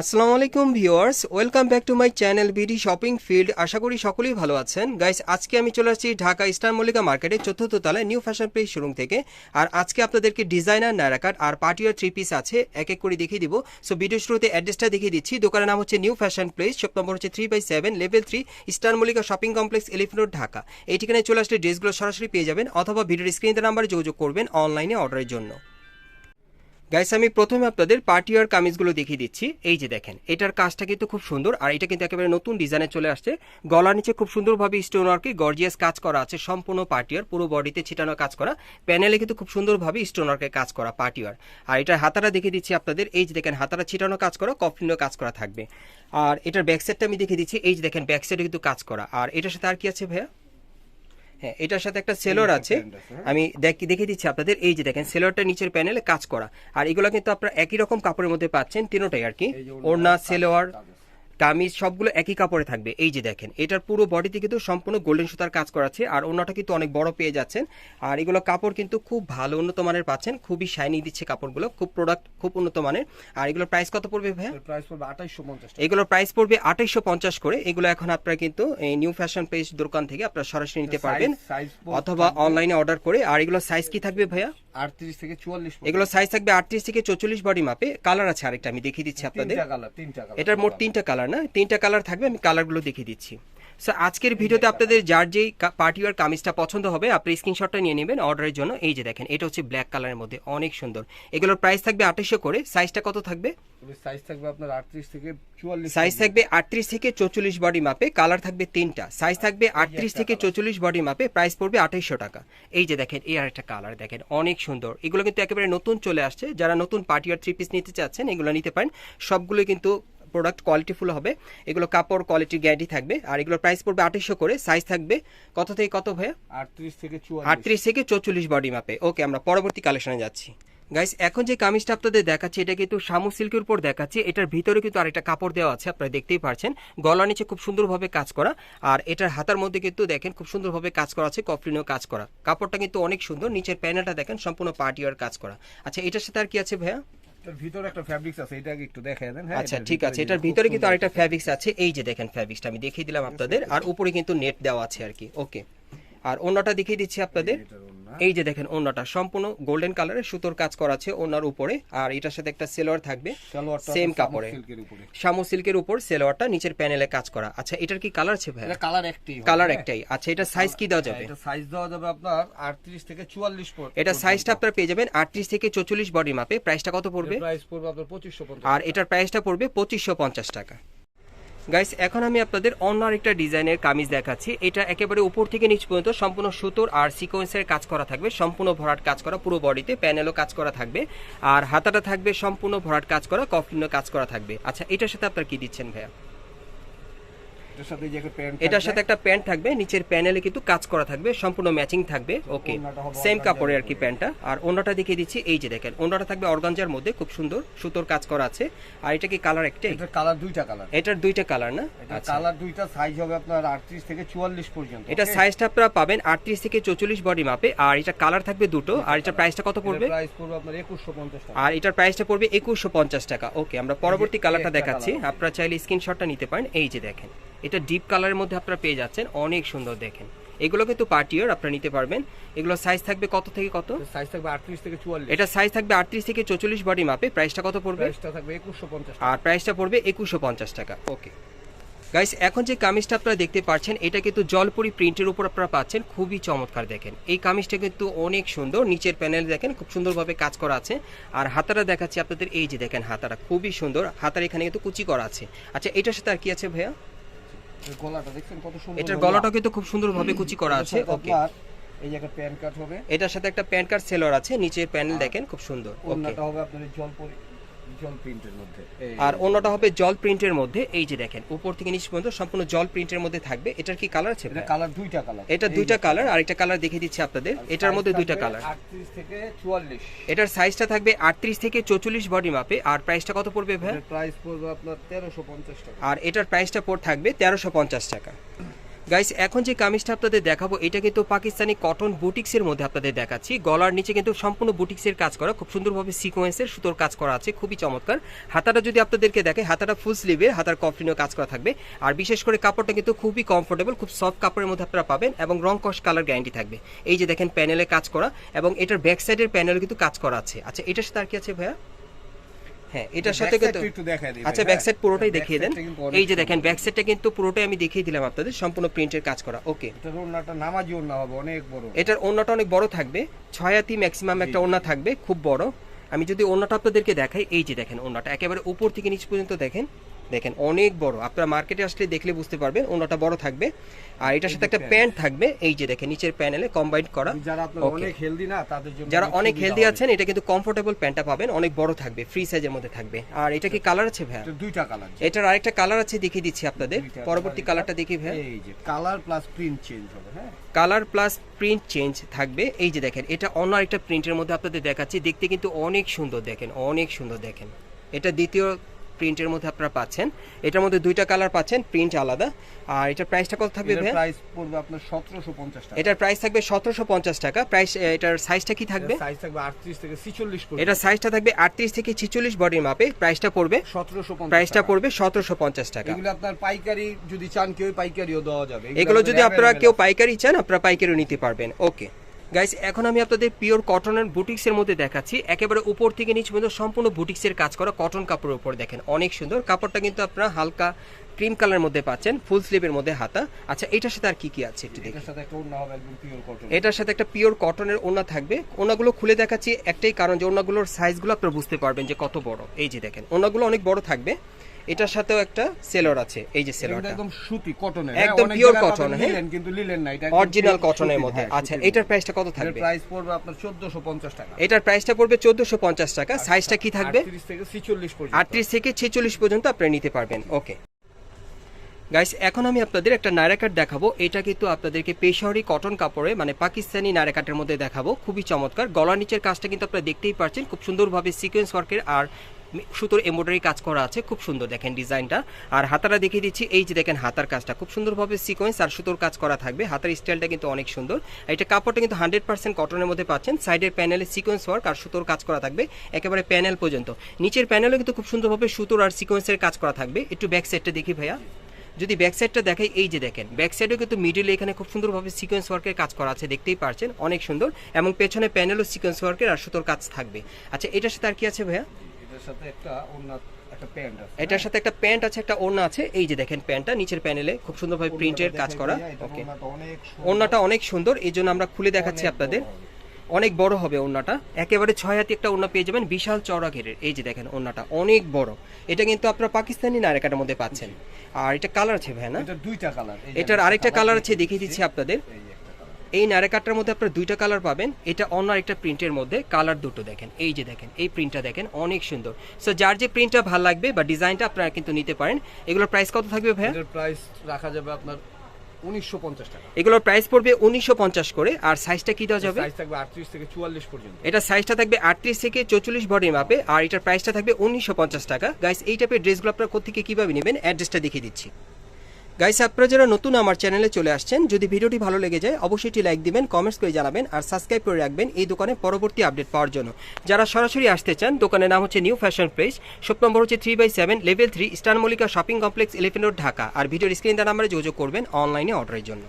আসসালামু আলাইকুম viewers, welcome back to my channel BD shopping field. আশা করি সকলেই ভালো আছেন। গাইস, আজকে আমি চলে আসছি ঢাকা ইস্টার মল্লিকা মার্কেটের চতুর্থ তলায় নিউ ফ্যাশন প্লেস শোরুম থেকে। আর আজকে আপনাদেরকে ডিজাইনার নারাকাট আর পার্টিয়ার থ্রি পিস আছে, এক এক করে দেখিয়ে দিব। সো ভিডিও শুরুতে অ্যাড্রেসটা দেখিয়ে দিচ্ছি। দোকানের নাম হচ্ছে new fashion place, shop number হচ্ছে three by seven, level three Eastern Mallika shopping complex Elephant Road, Dhaka. এই ঠিকানায় চলে আসলে ড্রেসগুলো সরাসরি পেয়ে যাবেন, অথবা ভিডিওর স্ক্রিনের নাম্বারে যোগাযোগ করবেন অনলাইনে অর্ডারের জন্য। গাইস আমি প্রথমে আপনাদের পার্টিয়ার কামিজগুলো দেখিয়ে দিচ্ছি। এই যে দেখেন, এটার কাজটা কিন্তু খুব সুন্দর, আর এটা কিন্তু একেবারে নতুন ডিজাইনে চলে আসছে। গলার নিচে খুব সুন্দরভাবে স্টোন ওয়ার্কে গর্জিয়াস কাজ করা আছে, সম্পূর্ণ পার্টিয়ার পুরো বডিতে ছিটানো কাজ করা। প্যানেলে কিন্তু খুব সুন্দরভাবে স্টোন ওয়ার্কে কাজ করা পার্টিয়ার আর এটার হাতাটা দেখিয়ে দিচ্ছি আপনাদের, এই যে দেখেন, হাতাটা ছিটানো কাজ করা, কফলিনও কাজ করা থাকবে। আর এটার ব্যাক সাইডটা আমি দেখিয়ে দিচ্ছি, এই যে দেখেন ব্যাক সাইডে কিন্তু কাজ করা। আর এটার সাথে আর কি আছে ভাইয়া? হ্যাঁ এটার সাথে একটা সেলর আছে। আমি দেখ- দেখে দিচ্ছি আপনাদের। এই যে দেখেন সেলরটা নিচের প্যানেলে কাজ করা। আর এগুলো কিন্তু আপনারা একই রকম কাপড়ের মধ্যে পাচ্ছেন তিনোটাই আর কি। ওড়না সেলোয়ার কামিজ সবগুলো একই কাপড়ে থাকবে। এই যে দেখেন এটার পুরো বডিতে কিন্তু সম্পূর্ণ গোল্ডেন সুতার কাজ করা আছে আর অন্যটা কিন্তু অনেক বড় পেয়ে যাচ্ছেন। আর এগুলো কাপড় কিন্তু খুব ভালো উন্নত মানের পাচ্ছেন খুবই শাইনি দিচ্ছে কাপড়গুলো খুব প্রোডাক্ট খুব উন্নত মানের। আর এগুলোর প্রাইস কত পড়বে ভাইয়া? প্রাইস পড়বে আঠাইশশো পঞ্চাশ এগুলোর প্রাইস পড়বে আঠাইশশো পঞ্চাশ করে। এগুলো এখন আপনারা কিন্তু এই নিউ ফ্যাশন পেজ দোকান থেকে আপনারা সরাসরি নিতে পারবেন অথবা অনলাইনে অর্ডার করে। আর এগুলো সাইজ কি থাকবে ভাইয়া? আটত্রিশ থেকে চুয়াল্লিশ এগুলো সাইজ থাকবে আটত্রিশ থেকে চৌচল্লিশ বডি মাপে। কালার আছে আরেকটা আমি দেখিয়ে দিচ্ছি আপনাদের। তিনটা কালার তিনটা কালার এটার মোট তিনটা কালার না? তিনটা কালার থাকবে আমি কালারগুলো দেখিয়ে দিচ্ছি। সো আজকের ভিডিওতে আপনাদের যার যেই পার্টি আর কামিজটা পছন্দ হবে আপনি স্ক্রিনশটটা নিয়ে নেবেন অর্ডারের জন্য। এই যে দেখেন এটা হচ্ছে ব্ল্যাক কালারের মধ্যে অনেক সুন্দর। এগুলোর প্রাইস থাকবে আঠাশশো করে। সাইজটা কত থাকবে? সাইজ থাকবে আপনার আটত্রিশ থেকে চুয়াল্লিশ সাইজ থাকবে আটত্রিশ থেকে চৌচল্লিশ বডি মাপে কালার থাকবে তিনটা। সাইজ থাকবে আটত্রিশ থেকে চৌচল্লিশ বডি মাপে প্রাইস পড়বে আঠাইশশো টাকা। এই যে দেখেন এই আরেকটা কালার দেখেন অনেক সুন্দর। এগুলো কিন্তু একেবারে নতুন চলে আসছে। যারা নতুন পার্টি আর থ্রি পিস নিতে চাচ্ছেন এগুলো নিতে পারেন। সবগুলো কিন্তু প্রোডাক্ট কোয়ালিটিফুল হবে। এগুলো কাপড় কোয়ালিটি গ্যারান্টি থাকবে। আর এগুলোর প্রাইস পড়বে আঠাইশশো করে। সাইজ থাকবে কত থেকে কত ভাইয়া? আটত্রিশ থেকে আটত্রিশ থেকে চৌচল্লিশ বডি মাপে ওকে আমরা পরবর্তী কালেকশনে যাচ্ছি। গাইস এখন যে কামিজটা আপনাদের দেখাচ্ছি এটা কিন্তু শামু সিল্কের উপর দেখাচ্ছি। এটার ভিতরে কিন্তু আরেকটা কাপড় দেওয়া আছে আপনারা দেখতেই পারছেন। গলার নিচে খুব সুন্দরভাবে কাজ করা। আর এটার হাতার মধ্যে কিন্তু দেখেন খুব সুন্দরভাবে কাজ করা আছে কফলিনেও কাজ করা। কাপড়টা কিন্তু অনেক সুন্দর। নিচের প্যানেলটা দেখেন সম্পূর্ণ পার্টিওয়ার কাজ করা। আচ্ছা এটার সাথে আর কি আছে ভাইয়া? এটার ভিতরে একটা ফ্যাব্রিক্স আছে এটা একটু দেন হ্যাঁ? আচ্ছা ঠিক আছে। এটার ভিতরে কিন্তু আরেকটা ফ্যাব্রিক্স আছে। এই যে দেখেন ফ্যাব্রিক্সটা আমি দেখিয়ে দিলাম আপনাদের। আর উপরে কিন্তু নেট দেওয়া আছে আর কি। ওকে আর অন্যটা দেখিয়ে দিচ্ছি আপনাদের। এই যে দেখেন ওড়নাটা সম্পূর্ণ গোল্ডেন কালারের সুতোর কাজ করা আছে ওড়নার উপরে। আর এটার সাথে একটা সেলোয়ার থাকবে সেম কাপড়ে। শামু সিল্কের উপর। সেলোয়ারটা নিচের প্যানেলে কাজ করা। আচ্ছা এটার কি কালার আছে ভাই কালার একটি কালার একটাই। আচ্ছা এটা সাইজ কি দেওয়া যাবে? এটা সাইজ দেওয়া যাবে আপনার আটত্রিশ থেকে চুয়াল্লিশ এটা সাইজটা আপনারা পেয়ে যাবেন আটত্রিশ থেকে চৌচল্লিশ বডি মাপে প্রাইসটা কত পড়বে? প্রাইস পড়বে আপনার পঁচিশশো পঞ্চাশ আর এটার প্রাইসটা পড়বে পঁচিশশো পঞ্চাশ টাকা। গাইস এখন আমি আপনাদের অন্য আরেকটা ডিজাইনের কামিজ দেখাচ্ছি। এটা একেবারে উপর থেকে নিচ পর্যন্ত সম্পূর্ণ সুতোর আর সিকোয়েন্সের কাজ করা থাকবে, সম্পূর্ণ ভরাট কাজ করা, পুরো বডিতে প্যানেলও কাজ করা থাকবে। আর হাতাটা থাকবে, সম্পূর্ণ ভরাট কাজ করা কফলিনও কাজ করা থাকবে। আচ্ছা এটার সাথে আপনার কি দিচ্ছেন ভাইয়া? এটার সাথে একটা প্যান্ট থাকবে নিচের প্যানেলে কিন্তু কাজ করা থাকবে সম্পূর্ণ ম্যাচিং থাকবে ওকে সেম কাপড়ের আর কি প্যান্টটা আর ওনাটা দেখিয়ে দিচ্ছি এই যে দেখেন ওনাটা থাকবে অর্গানজার মধ্যে খুব সুন্দর সুতোর কাজ করা আছে। আর এটা কি কালার একটাই? এটার কালার দুইটা কালার এটার দুইটা কালার না? এটা আচ্ছা। কালার দুইটা সাইজ হবে আপনার আটত্রিশ থেকে চুয়াল্লিশ পর্যন্ত এটা সাইজটা আপনারা পাবেন আটত্রিশ থেকে চৌচল্লিশ বডি মাপে আর এটা কালার থাকবে দুটো। আর এটা প্রাইসটা কত পড়বে? প্রাইস পড়বে আপনার একুশশো পঞ্চাশ টাকা। আর এটার প্রাইসটা পড়বে একুশশো পঞ্চাশ টাকা ওকে আমরা পরবর্তী কালারটা দেখাচ্ছি। আপনারা চাইলে স্ক্রিনশটটা নিতে পারেন। এই যে দেখেন। এটা ডিপ কালারের মধ্যে আপনারা পেয়ে যাচ্ছেন অনেক সুন্দর দেখেন। এগুলো কিন্তু পার্টিওর আপনারা নিতে পারবেন। এগুলো সাইজ থাকবে কত থেকে কত? সাইজ থাকবে আটত্রিশ থেকে চুয়াল্লিশ। এটা সাইজ থাকবে আটত্রিশ থেকে চৌচল্লিশ বডি মাপে প্রাইসটা কত পড়বে? প্রাইসটা থাকবে একুশশো পঞ্চাশ আর প্রাইসটা পড়বে একুশশো পঞ্চাশ টাকা। ওকে গাইস এখন যে কামিজটা আপনারা দেখতে পাচ্ছেন এটা কিন্তু জলপুরি প্রিন্টের উপর আপনারা পাচ্ছেন। খুবই চমৎকার দেখেন। এই কামিজটা কিন্তু অনেক সুন্দর। নিচের প্যানেল দেখেন খুব সুন্দরভাবে কাজ করা আছে। আর হাতাটা দেখাচ্ছি আপনাদের এই যে দেখেন হাতাটা খুবই সুন্দর। হাতার এখানে কিন্তু কুচি করা আছে। আচ্ছা এটার সাথে আর কি আছে ভাইয়া? গলাটা দেখছেন কত সুন্দর এটার গলাটা কিন্তু খুব সুন্দরভাবে কুচি করা আছে ওকে। এই যে একটা প্যান কাট হবে। এটার সাথে একটা প্যান কার্ড সেলর আছে নিচের প্যানেল দেখেন খুব সুন্দর ওকে। হবে আপনাদের এই জল প্রিন্টের মধ্যে। আর অন্যটা হবে জল প্রিন্টের মধ্যে। এই যে দেখেন উপর থেকে নিচ পর্যন্ত সম্পূর্ণ জল প্রিন্টের মধ্যে থাকবে। এটার কি কালার আছে এটা কালার দুইটা কালার এটা দুইটা কালার আর একটা কালার দেখিয়ে দিচ্ছি আপনাদের। এটার মধ্যে দুইটা কালার আটত্রিশ থেকে চুয়াল্লিশ। এটার সাইজটা থাকবে আটত্রিশ থেকে চৌচল্লিশ বডি মাপে আর প্রাইসটা কত পড়বে ভাই? প্রাইস পড়বে আপনার তেরোশো পঞ্চাশ টাকা। আর এটার প্রাইসটা পড় থাকবে তেরোশো পঞ্চাশ টাকা। গাইস এখন যে কামিজটা আপনাদের দেখাবো, এটা কিন্তু পাকিস্তানি কটন বুটিক্সের মধ্যে আপনাদের দেখাচ্ছি। গলার নিচে কিন্তু সম্পূর্ণ বুটিক্সের কাজ করা, খুব সুন্দরভাবে সিকোয়েন্সের সুতোর কাজ করা আছে, খুবই চমৎকার। হাতাটা যদি আপনাদেরকে দেখে, হাতাটা ফুল স্লিভের হাতার কফলিনও কাজ করা থাকবে। আর বিশেষ করে কাপড়টা কিন্তু খুবই কমফোর্টেবল খুব সফট কাপড়ের মধ্যে আপনারা পাবেন এবং রং কস কালার গ্যারান্টি থাকবে। এই যে দেখেন প্যানেলে কাজ করা এবং এটার ব্যাক সাইডের প্যানেল কিন্তু কাজ করা আছে। আচ্ছা এটার সাথে আর কি আছে ভাইয়া? হ্যাঁ এটার সাথে কিন্তু আচ্ছা ব্যাক হ্যাঁ? সাইড পুরোটাই দেখিয়ে দেন। side টা কিন্তু অনেক এই যে দেখেন ব্যাক সাইডটা কিন্তু পুরোটাই আমি দেখিয়ে দিলাম আপনাদের সম্পূর্ণ প্রিন্টের কাজ করা। ওকে এটার ওড়নাটা নামাজি ওড়না হবে অনেক বড়। এটার অনেক বড় থাকবে ছয় হাতি ম্যাক্সিমাম একটা থাকবে খুব বড়। আমি যদি ওড়নাটা আপনাদেরকে দেখাই এই যে দেখেন ওড়নাটা একেবারে উপর থেকে নিচ পর্যন্ত দেখেন দেখেন অনেক বড়। আপনারা মার্কেটে আসলে দেখলে বুঝতে পারবেন ওড়নাটা বড় থাকবে। আর এটার সাথে একটা প্যান্ট। থাকবে এই যে দেখেন নিচের প্যানেলে কম্বাইন্ড করা। যারা আপনার অনেক হেলদি না তাদের জন্য যারা অনেক হেলদি আছেন এটা কিন্তু কমফোর্টেবল প্যান্টটা পাবেন অনেক বড় থাকবে ফ্রি সাইজের মধ্যে থাকবে। আর এটা কি কালার আছে ভাইয়া? এটা দুইটা কালার এটার আরেকটা কালার আছে দেখিয়ে দিচ্ছি আপনাদের। পরবর্তী কালারটা দেখি ভাইয়া। এই যে কালার প্লাস প্রিন্ট চেঞ্জ হবে হ্যাঁ? কালার প্লাস প্রিন্ট চেঞ্জ থাকবে। এই যে দেখেন এটা অন্য একটা প্রিন্টের মধ্যে আপনাদের দেখাচ্ছি। দেখতে কিন্তু অনেক সুন্দর দেখেন অনেক সুন্দর দেখেন। এটা দ্বিতীয় প্রিন্টের মধ্যে আপনারা পাচ্ছেন। এটার মধ্যে দুইটা কালার পাচ্ছেন প্রিন্ট আলাদা। আর এটার প্রাইসটা কত থাকবে প্রাইস পড়বে আপনার 1750 টাকা। এটার প্রাইস থাকবে সতেরোশো পঞ্চাশ টাকা। প্রাইস এটার সাইজটা কি থাকবে? সাইজ থাকবে 38 থেকে 46 পর্যন্ত। এটা সাইজটা থাকবে আটত্রিশ থেকে ছিচল্লিশ বডির মাপে প্রাইসটা পড়বে 1750 প্রাইসটা পড়বে সতেরোশো পঞ্চাশ টাকা। এগুলো আপনার পাইকারি যদি চান কেউ পাইকারিও দেওয়া যাবে। এগুলো যদি আপনারা কেউ পাইকারি চান আপনারা পাইকারিও নিতে পারবেন। ওকে গাইস এখন আমি আপনাদের পিওর কটন কটনের বুটিক্সের মধ্যে দেখাচ্ছি। একেবারে উপর থেকে নিচ পর্যন্ত সম্পূর্ণ বুটিক্সের কাজ করা কটন কাপড়ের উপর দেখেন অনেক সুন্দর। কাপড়টা কিন্তু আপনারা হালকা ক্রিম কালারের মধ্যে পাচ্ছেন ফুল স্লিভের মধ্যে হাতা। আচ্ছা এটার সাথে আর কি কি আছে একটু এটার সাথে একটা পিওর কটন এটার সাথে একটা পিওর কটনের ওড়না থাকবে। ওড়নাগুলো খুলে দেখাচ্ছি একটাই কারণ যে ওড়নাগুলোর সাইজগুলো আপনারা বুঝতে পারবেন যে কত বড়। এই যে দেখেন ওড়নাগুলো অনেক বড় থাকবে। এটার সাথেও একটা সেলর আছে এই যে এটা সেলরটা একদম সুতি কটনের একদম pure cotton, হ্যাঁ? কিন্তু লিলেন না এটা অরিজিনাল কটনের মধ্যে। আচ্ছা এটার প্রাইসটা কত থাকবে? প্রাইস পড়বে আপনার 1450 টাকা। এটার প্রাইসটা পড়বে চোদ্দশো পঞ্চাশ টাকা। সাইজটা কি থাকবে? 38 থেকে 46 পর্যন্ত। আটত্রিশ থেকে ছেচল্লিশ পর্যন্ত আপনি নিতে পারবেন। ওকে গাইস এখন আমি আপনাদের একটা নায়রাকাট দেখাবো। এটা কিন্তু আপনাদেরকে পেশাওয়ারি কটন কাপড়ে মানে পাকিস্তানি নায়রাকাটের মধ্যে দেখাবো। খুবই চমৎকার। গলার নিচের কাজটা কিন্তু আপনারা দেখতেই পাচ্ছেন খুব সুন্দরভাবে সিকোয়েন্স ওয়ার্কের আর সুতোর এমব্রয়ডারি কাজ করা আছে, খুব সুন্দর দেখেন ডিজাইনটা। আর হাতাটা দেখিয়ে দিচ্ছি, এই যে দেখেন হাতার কাজটা, খুব সুন্দরভাবে সিকোয়েন্স আর সুতোর কাজ করা থাকবে। হাতার স্টাইলটা কিন্তু অনেক সুন্দর। এটা কাপড়টা কিন্তু হান্ড্রেড পার্সেন্ট কটনের মধ্যে পাচ্ছেন। সাইডের প্যানেলে সিকোয়েন্স ওয়ার্ক আর সুতোর কাজ করা থাকবে, একেবারে প্যানেল পর্যন্ত। নিচের প্যানেলও কিন্তু খুব সুন্দরভাবে সুতোর আর সিকোয়েন্সের কাজ করা থাকবে। একটু ব্যাক সাইডটা দেখি ভাইয়া। যদি ব্যাক সাইডটা দেখাই, এই যে দেখেন ব্যাক সাইডেও কিন্তু মিডিলে এখানে খুব সুন্দরভাবে সিকোয়েন্স ওয়ার্কের কাজ করা আছে, দেখতেই পারছেন। অনেক সুন্দর। এবং পেছনে প্যানেলও সিকোয়েন্স ওয়ার্কের আর সুতোর কাজ থাকবে। আচ্ছা এটার সাথে আর কি আছে ভাইয়া? এটার সাথে একটা ওড়না একটা প্যান্ট আছে এটার সাথে একটা প্যান্ট আছে একটা ওড়না আছে। এই যে দেখেন প্যান্টটা নিচের প্যানেলে খুব সুন্দরভাবে প্রিন্টের কাজ করা। ওকে ওকে। ওড়নাটা অনেক সুন্দর। এই জন্য আমরা খুলে দেখাচ্ছি আপনাদের। অনেক বড় হবে ওড়নাটা। একেবারে ছয় হাতি একটা ওড়না পেয়ে যাবেন। বিশাল চওড়া ঘেরের। এই যে দেখেন ওড়নাটা অনেক বড়। এটা কিন্তু আপনারা পাকিস্তানি নায়রাকাটার মধ্যে পাচ্ছেন। আর এটা কালার আছে ভাই না? এটার দুইটা কালার। এটার আরেকটা কালার আছে দেখিয়ে দিচ্ছি। আপনাদের। এই একটা নারেকাটার মধ্যে আপনারা দুইটা কালার পাবেন। এটা অন্য আরেকটা প্রিন্টের মধ্যে কালার দুটো দেখেন। এই যে দেখেন এই প্রিন্টটা দেখেন অনেক সুন্দর। সো যার যে প্রিন্টটা ভালো লাগবে বা ডিজাইনটা আপনারা কিন্তু নিতে পারেন। এগুলোর প্রাইস কত থাকবে ভাইয়া? প্রাইস রাখা যাবে আপনার 1950 টাকা। এগুলোর প্রাইস পড়বে উনিশশো পঞ্চাশ করে। আর সাইজটা কি দেওয়া যাবে? সাইজ থাকবে 38 থেকে 44 পর্যন্ত। এটা সাইজটা থাকবে আটত্রিশ থেকে চৌচল্লিশ বডির মাপে আর এটার প্রাইসটা থাকবে উনিশশো পঞ্চাশ টাকা। গাইস এই টাইপের ড্রেসগুলো আপনারা কোথেকে কীভাবে নেবেন? অ্যাড্রেসটা দেখিয়ে দিচ্ছি। গাইস আপনারা যারা নতুন আমার চ্যানেলে চলে আসছেন, যদি ভিডিওটি ভালো লেগে যায়, অবশ্যই একটি লাইক দিবেন কমেন্টস করে জানাবেন, আর সাবস্ক্রাইব করে রাখবেন এই দোকানে পরবর্তী আপডেট পাওয়ার জন্য। যারা সরাসরি আসতে চান, দোকানের নাম হচ্ছে new fashion place shop number হচ্ছে three by seven level three star Mallika shopping complex eleven road Dhaka আর ভিডিওর স্ক্রিন নাম্বারে যোগাযোগ করবেন অনলাইনে অর্ডারের জন্য।